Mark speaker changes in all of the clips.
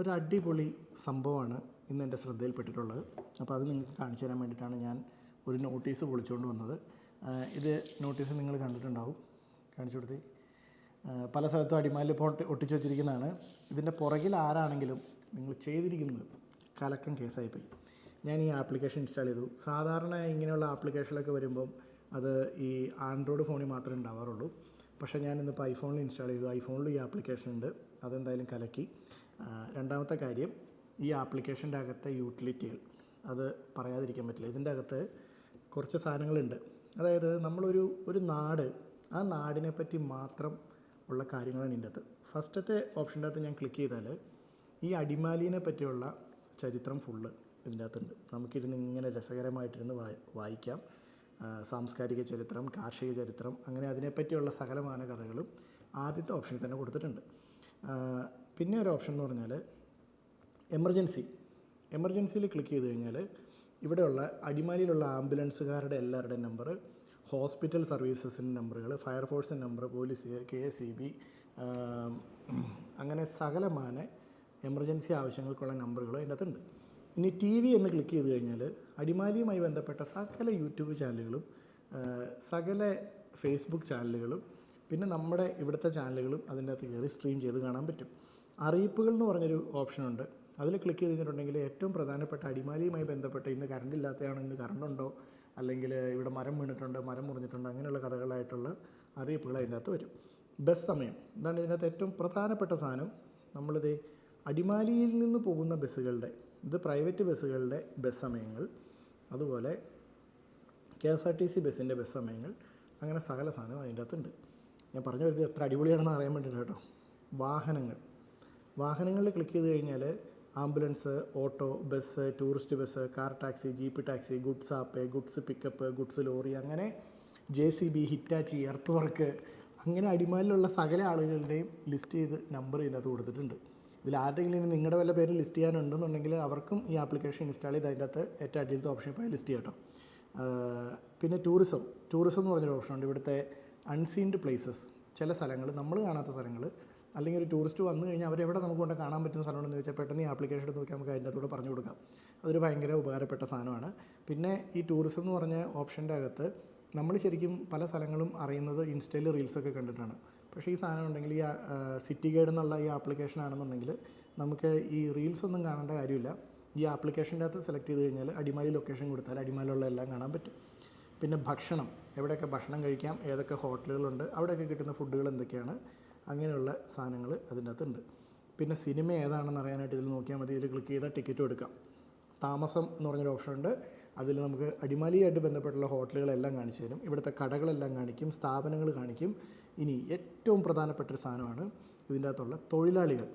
Speaker 1: ഒരു അടിപൊളി സംഭവമാണ് ഇന്ന് എന്റെ ശ്രദ്ധയിൽപ്പെട്ടിട്ടുള്ളത്. അപ്പോൾ അത് നിങ്ങൾക്ക് കാണിച്ചു തരാൻ വേണ്ടിയിട്ടാണ് ഞാൻ ഒരു നോട്ടീസ് പൊളിച്ചുകൊണ്ട് വന്നത്. ഇത് നോട്ടീസ് നിങ്ങൾ കണ്ടിട്ടുണ്ടാവും. കാണിച്ചു കൊടുത്തേ. പല സ്ഥലത്തും അടിമാലിൽ ഇപ്പോൾ ഒട്ടി ഒട്ടിച്ചു വെച്ചിരിക്കുന്നതാണ്. ഇതിന്റെ പുറകിൽ ആരാണെങ്കിലും നിങ്ങൾ ചെയ്തിരിക്കുന്നത് കലക്കം കേസായിപ്പോയി. ഞാൻ ഈ ആപ്ലിക്കേഷൻ ഇൻസ്റ്റാൾ ചെയ്തു. സാധാരണ ഇങ്ങനെയുള്ള ആപ്ലിക്കേഷനൊക്കെ വരുമ്പം അത് ഈ ആൻഡ്രോയിഡ് ഫോണിൽ മാത്രമേ ഉണ്ടാവാറുള്ളൂ. പക്ഷേ ഞാൻ ഇന്നിപ്പോൾ ഐഫോണിൽ ഇൻസ്റ്റാൾ ചെയ്തു. ഐഫോണിൽ ഈ ആപ്ലിക്കേഷൻ ഉണ്ട്. അതെന്തായാലും കലക്കി. രണ്ടാമത്തെ കാര്യം ഈ ആപ്ലിക്കേഷന്റെ അകത്തെ യൂട്ടിലിറ്റികൾ. അത് പറയാതിരിക്കാൻ പറ്റില്ല. ഇതിന്റെ അകത്ത് കുറച്ച് സാധനങ്ങളുണ്ട്. അതായത് നമ്മളൊരു ഒരു നാട് ആ നാടിനെ പറ്റി മാത്രം ഉള്ള കാര്യങ്ങളാണ് ഇതിന്റെ അകത്ത്. ഫസ്റ്റത്തെ ഓപ്ഷന്റെ അകത്ത് ഞാൻ ക്ലിക്ക് ചെയ്താൽ ഈ അടിമാലിനെ പറ്റിയുള്ള ചരിത്രം ഫുള്ള് ഇതിന്റെ അകത്തുണ്ട്. നമുക്കിരുന്ന് ഇങ്ങനെ രസകരമായിട്ടിരുന്ന് വായി വായിക്കാം. സാംസ്കാരിക ചരിത്രം കാർഷിക ചരിത്രം അങ്ങനെ അതിനെപ്പറ്റിയുള്ള സകലമാന കഥകളും ആദ്യത്തെ ഓപ്ഷനിൽ തന്നെ കൊടുത്തിട്ടുണ്ട്. പിന്നെ ഒരു ഓപ്ഷൻ എന്ന് പറഞ്ഞാൽ എമർജൻസി. എമർജൻസിയിൽ ക്ലിക്ക് ചെയ്ത് കഴിഞ്ഞാൽ ഇവിടെയുള്ള അടിമാലിയിലുള്ള ആംബുലൻസുകാരുടെ എല്ലാവരുടെ നമ്പർ ഹോസ്പിറ്റൽ സർവീസസിന്റെ നമ്പറുകൾ ഫയർഫോഴ്സിന്റെ number police K S E B അങ്ങനെ സകലമാന എമർജൻസി ആവശ്യങ്ങൾക്കുള്ള നമ്പറുകൾ അതിന്റെ അകത്തുണ്ട്. ഇനി ടി വി എന്ന് ക്ലിക്ക് ചെയ്ത് കഴിഞ്ഞാൽ അടിമാലിയുമായി ബന്ധപ്പെട്ട സകല യൂട്യൂബ് ചാനലുകളും സകല ഫേസ്ബുക്ക് ചാനലുകളും പിന്നെ നമ്മുടെ ഇവിടുത്തെ ചാനലുകളും അതിന്റെ അകത്ത് കയറി സ്ട്രീം ചെയ്ത് കാണാൻ പറ്റും. അറിയിപ്പുകൾ എന്ന് പറഞ്ഞൊരു ഓപ്ഷനുണ്ട്. അതിൽ ക്ലിക്ക് ചെയ്തിട്ടുണ്ടെങ്കിൽ ഏറ്റവും പ്രധാനപ്പെട്ട അടിമാലിയുമായി ബന്ധപ്പെട്ട ഇന്ന് കറണ്ട് ഇല്ലാത്തതാണ് ഇന്ന് കറണ്ട് ഉണ്ടോ അല്ലെങ്കിൽ ഇവിടെ മരം വീണിട്ടുണ്ട് മരം മുറിഞ്ഞിട്ടുണ്ട് അങ്ങനെയുള്ള കഥകളായിട്ടുള്ള അറിയിപ്പുകൾ അതിന്റെ അകത്ത് വരും. ബസ് സമയം. എന്താണ് ഇതിനകത്ത് ഏറ്റവും പ്രധാനപ്പെട്ട സാധനം. നമ്മളിത് അടിമാലിയിൽ നിന്ന് പോകുന്ന ബസ്സുകളുടെ ഇത് പ്രൈവറ്റ് ബസ്സുകളുടെ ബസ് സമയങ്ങൾ അതുപോലെ K S R T C ബസ്സിന്റെ ബസ് സമയങ്ങൾ അങ്ങനെ സകല സാധനം അതിന്റെ അകത്തുണ്ട്. ഞാൻ പറഞ്ഞു വരുന്നത് എത്ര അടിപൊളിയാണെന്ന് അറിയാൻ വേണ്ടിയിട്ട് കേട്ടോ. വാഹനങ്ങൾ. വാഹനങ്ങളിൽ ക്ലിക്ക് ചെയ്ത് കഴിഞ്ഞാൽ ambulance auto bus tourist bus car taxi jeep taxi goods app goods pickup goods lorry അങ്ങനെ J C B Hitachi earth work അങ്ങനെ അടിമാലിലുള്ള സകല ആളുകളുടെയും ലിസ്റ്റ് ചെയ്ത് നമ്പർ ഇതിനകത്ത് കൊടുത്തിട്ടുണ്ട്. ഇതിൽ ആരുടെങ്കിലും നിങ്ങളുടെ വല്ല പേര് ലിസ്റ്റ് ചെയ്യാനുണ്ടെന്നുണ്ടെങ്കിൽ അവർക്കും ഈ ആപ്ലിക്കേഷൻ ഇൻസ്റ്റാൾ ചെയ്ത് അതിന്റെ അകത്ത് ഏറ്റവും അടിയിലത്തെ ഓപ്ഷൻ പോയി ലിസ്റ്റ് ചെയ്യാം കേട്ടോ. പിന്നെ ടൂറിസം. ടൂറിസം എന്ന് പറഞ്ഞൊരു ഓപ്ഷൻ ഉണ്ട്. ഇവിടുത്തെ അൺസീൻഡ് പ്ലേസസ്. ചില സ്ഥലങ്ങൾ നമ്മൾ കാണാത്ത സ്ഥലങ്ങൾ അല്ലെങ്കിൽ ഒരു ടൂറിസ്റ്റ് വന്നു കഴിഞ്ഞാൽ അവരെവിടെ നമുക്ക് കൊണ്ട് കാണാൻ പറ്റുന്ന സ്ഥലമുണ്ടെന്ന് ചോദിച്ചാൽ പെട്ടെന്ന് ഈ ആപ്ലിക്കേഷൻ എടുത്ത് നോക്കി നമുക്ക് അതിന്റെ അകത്തൂടെ പറഞ്ഞു കൊടുക്കാം. അതൊരു ഭയങ്കര ഉപകാരപ്പെട്ട സാധനമാണ്. പിന്നെ ഈ ടൂറിസം എന്ന് പറഞ്ഞ ഓപ്ഷന്റെ അകത്ത് നമ്മൾ ശരിക്കും പല സ്ഥലങ്ങളും അറിയുന്നത് ഇൻസ്റ്റയിൽ റീൽസൊക്കെ കണ്ടിട്ടാണ്. പക്ഷേ ഈ സാധനം ഉണ്ടെങ്കിൽ ഈ സിറ്റി ഗൈഡ് എന്നുള്ള ഈ ആപ്ലിക്കേഷൻ ആണെന്നുണ്ടെങ്കിൽ നമുക്ക് ഈ റീൽസ് ഒന്നും കാണേണ്ട കാര്യമില്ല. ഈ ആപ്ലിക്കേഷന്റെ അകത്ത് സെലക്ട് ചെയ്ത് കഴിഞ്ഞാൽ അടിമാലി ലൊക്കേഷൻ കൊടുത്താൽ അടിമാലിയുള്ള എല്ലാം കാണാൻ പറ്റും. പിന്നെ ഭക്ഷണം എവിടെയൊക്കെ ഭക്ഷണം കഴിക്കാം ഏതൊക്കെ ഹോട്ടലുകളുണ്ട് അവിടെയൊക്കെ കിട്ടുന്ന ഫുഡുകൾ എന്തൊക്കെയാണ് അങ്ങനെയുള്ള സാധനങ്ങൾ അതിന്റെ അകത്തുണ്ട് പിന്നെ സിനിമ ഏതാണെന്ന് അറിയാനായിട്ട് ഇതിൽ നോക്കിയാൽ മതി. ഇതിൽ ക്ലിക്ക് ചെയ്താൽ ടിക്കറ്റ് എടുക്കാം. താമസം എന്ന് പറഞ്ഞൊരു ഓപ്ഷൻ ഉണ്ട്. അതിൽ നമുക്ക് അടിമാലിയായിട്ട് ബന്ധപ്പെട്ടുള്ള ഹോട്ടലുകളെല്ലാം കാണിച്ചു തരും. ഇവിടുത്തെ കടകളെല്ലാം കാണിക്കും. സ്ഥാപനങ്ങൾ കാണിക്കും. ഇനി ഏറ്റവും പ്രധാനപ്പെട്ട ഒരു സാധനമാണ് ഇതിന്റെ അകത്തുള്ള തൊഴിലാളികൾ.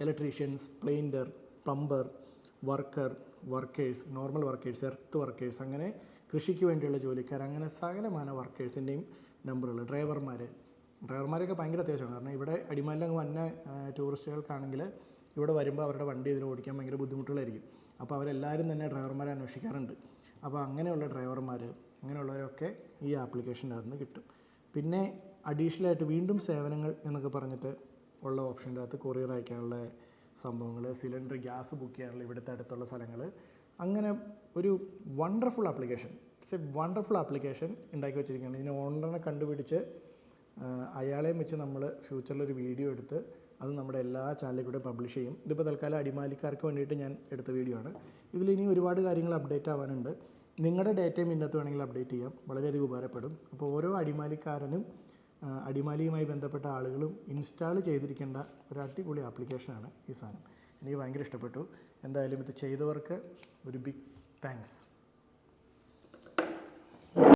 Speaker 1: Electricians പ്ലെയിൻഡർ plumber worker workers normal workers earth workers അങ്ങനെ കൃഷിക്ക് വേണ്ടിയുള്ള ജോലിക്കാർ അങ്ങനെ സകലമാന വർക്കേഴ്സിന്റെയും നമ്പറുകൾ ഡ്രൈവർമാർ ഡ്രൈവർമാരൊക്കെ ഭയങ്കര അത്യാവശ്യമാണ്. കാരണം ഇവിടെ അടിമാലിലങ്ങ് വന്ന ടൂറിസ്റ്റുകൾക്കാണെങ്കിൽ ഇവിടെ വരുമ്പോൾ അവരുടെ വണ്ടി ഇതിൽ ഓടിക്കാൻ ഭയങ്കര ബുദ്ധിമുട്ടുകളായിരിക്കും. അപ്പോൾ അവരെല്ലാവരും തന്നെ ഡ്രൈവർമാരെ അന്വേഷിക്കാറുണ്ട്. അപ്പോൾ അങ്ങനെയുള്ള ഡ്രൈവർമാർ അങ്ങനെയുള്ളവരൊക്കെ ഈ ആപ്ലിക്കേഷന്റെ അകത്ത് കിട്ടും. പിന്നെ അഡീഷണൽ ആയിട്ട് വീണ്ടും സേവനങ്ങൾ എന്നൊക്കെ പറഞ്ഞിട്ട് ഉള്ള ഓപ്ഷന്റെ അകത്ത് കൊറിയർ അയക്കാനുള്ള സംഭവങ്ങൾ സിലിണ്ടർ ഗ്യാസ് ബുക്ക് ചെയ്യാനുള്ള ഇവിടുത്തെ അടുത്തുള്ള സ്ഥലങ്ങൾ. അങ്ങനെ ഒരു wonderful application it's a wonderful application ഉണ്ടാക്കി വെച്ചിരിക്കുകയാണ്. ഇതിന് ഓണറിനെ കണ്ടുപിടിച്ച് അയാളെയും വെച്ച് നമ്മൾ ഫ്യൂച്ചറിൽ ഒരു വീഡിയോ എടുത്ത് അത് നമ്മുടെ എല്ലാ ചാനലിൽ കൂടെ പബ്ലിഷ് ചെയ്യും. ഇതിപ്പോൾ തൽക്കാലം അടിമാലിക്കാർക്ക് വേണ്ടിയിട്ട് ഞാൻ എടുത്ത വീഡിയോ ആണ്. ഇതിൽ ഇനി ഒരുപാട് കാര്യങ്ങൾ അപ്ഡേറ്റ് ആവാനുണ്ട്. നിങ്ങളുടെ ഡേറ്റയും ഇന്നത്തെ വേണമെങ്കിൽ അപ്ഡേറ്റ് ചെയ്യാം. വളരെയധികം ഉപകാരപ്പെടും. അപ്പോൾ ഓരോ അടിമാലിക്കാരനും അടിമാലിയുമായി ബന്ധപ്പെട്ട ആളുകളും ഇൻസ്റ്റാൾ ചെയ്തിരിക്കേണ്ട ഒരു അടിപൊളി ആപ്ലിക്കേഷനാണ് ഈ സാധനം. എനിക്ക് ഭയങ്കര ഇഷ്ടപ്പെട്ടു. എന്തായാലും ഇത് ചെയ്തവർക്ക് ഒരു ബിഗ് താങ്ക്സ്